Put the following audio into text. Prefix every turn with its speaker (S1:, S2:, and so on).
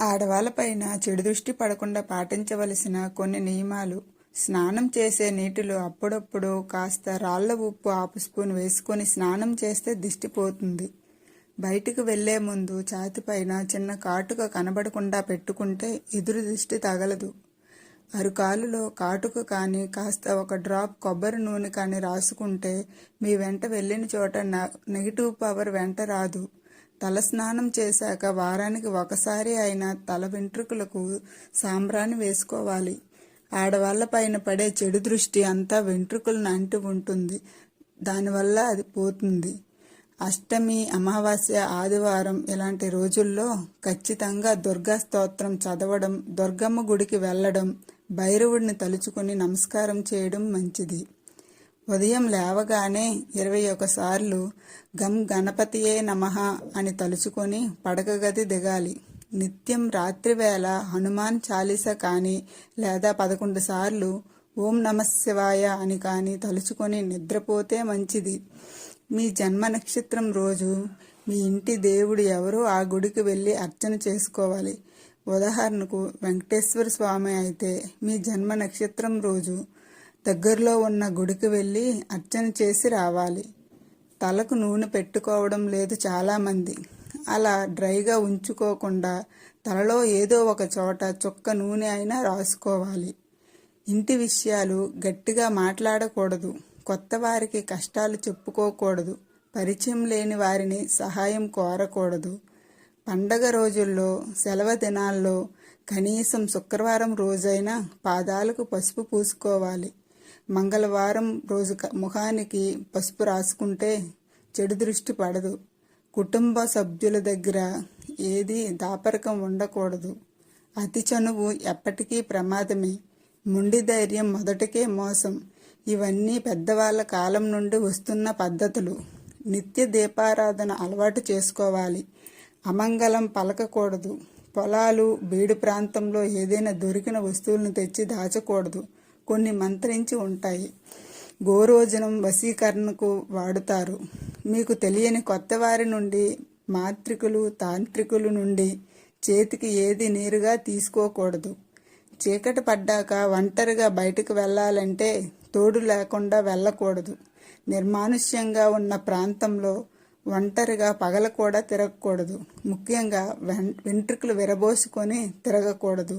S1: ఆడవాళ్ళపైన చెడు దృష్టి పడకుండా పాటించవలసిన కొన్ని నియమాలు. స్నానం చేసే నీటిలో అప్పుడప్పుడు కాస్త రాళ్ళ ఉప్పు ఆపు స్పూన్ వేసుకొని స్నానం చేస్తే దిష్టి పోతుంది. బయటికి వెళ్ళే ముందు ఛాతిపైన చిన్న కాటుక కనబడకుండా పెట్టుకుంటే ఎదురు దిష్టి తగలదు. అరుకాలులో కాటుక కానీ కాస్త ఒక డ్రాప్ కొబ్బరి నూనె కానీ రాసుకుంటే మీ వెంట వెళ్ళిన చోట నెగిటివ్ పవర్ వెంట రాదు. తలస్నానం చేశాక వారానికి ఒకసారి అయినా తల వెంట్రుకలకు సాంబ్రాన్ని వేసుకోవాలి. ఆడవాళ్ళ పైన పడే చెడు దృష్టి అంతా వెంట్రుకలను అంటి ఉంటుంది. దానివల్ల అది పోతుంది. అష్టమి అమావాస్య ఆదివారం ఇలాంటి రోజుల్లో ఖచ్చితంగా దుర్గా స్తోత్రం చదవడం దుర్గమ్మ గుడికి వెళ్ళడం భైరవుడిని తలుచుకుని నమస్కారం చేయడం మంచిది. ఉదయం లేవగానే ఇరవై ఒకసార్లు గం గణపతియే నమః అని తలుచుకొని పడకగది దిగాలి. నిత్యం రాత్రివేళ హనుమాన్ చాలీస కానీ లేదా పదకొండు సార్లు ఓం నమ శివాయ అని కానీ తలుచుకొని నిద్రపోతే మంచిది. మీ జన్మ నక్షత్రం రోజు మీ ఇంటి దేవుడు ఎవరో ఆ గుడికి వెళ్ళి అర్చన చేసుకోవాలి. ఉదాహరణకు వెంకటేశ్వర స్వామి అయితే మీ జన్మ నక్షత్రం రోజు దగ్గరలో ఉన్న గుడికి వెళ్ళి అర్చన చేసి రావాలి. తలకు నూనె పెట్టుకోవడం లేదు చాలామంది. అలా డ్రైగా ఉంచుకోకుండా తలలో ఏదో ఒక చోట చుక్క నూనె అయినా రాసుకోవాలి. ఇంటి విషయాలు గట్టిగా మాట్లాడకూడదు. కొత్త వారికి కష్టాలు చెప్పుకోకూడదు. పరిచయం లేని వారిని సహాయం కోరకూడదు. పండగ రోజుల్లో సెలవు దినాల్లో కనీసం శుక్రవారం రోజైనా పాదాలకు పసుపు పూసుకోవాలి. మంగళవారం రోజు ముఖానికి పసుపు రాసుకుంటే చెడు దృష్టి పడదు. కుటుంబ సభ్యుల దగ్గర ఏది దాపరికం ఉండకూడదు. అతి చనువు ఎప్పటికీ ప్రమాదమే. ముండి ధైర్యం మొదటికే మోసం. ఇవన్నీ పెద్దవాళ్ళ కాలం నుండి వస్తున్న పద్ధతులు. నిత్య దీపారాధన అలవాటు చేసుకోవాలి. అమంగళం పలకకూడదు. పొలాలు బీడు ప్రాంతంలో ఏదైనా దొరికిన వస్తువులను తెచ్చి దాచకూడదు. కొన్ని మంత్రించి ఉంటాయి. గోరోజనం వశీకరణకు వాడుతారు. మీకు తెలియని కొత్త వారి నుండి మాత్రికులు తాంత్రికుల నుండి చేతికి ఏది నేరుగా తీసుకోకూడదు. చీకటి పడ్డాక ఒంటరిగా బయటకు వెళ్ళాలంటే తోడు లేకుండా వెళ్ళకూడదు. నిర్మానుష్యంగా ఉన్న ప్రాంతంలో ఒంటరిగా పగల కూడా తిరగకూడదు. ముఖ్యంగా వెంట్రుకలు విరబోసుకొని తిరగకూడదు.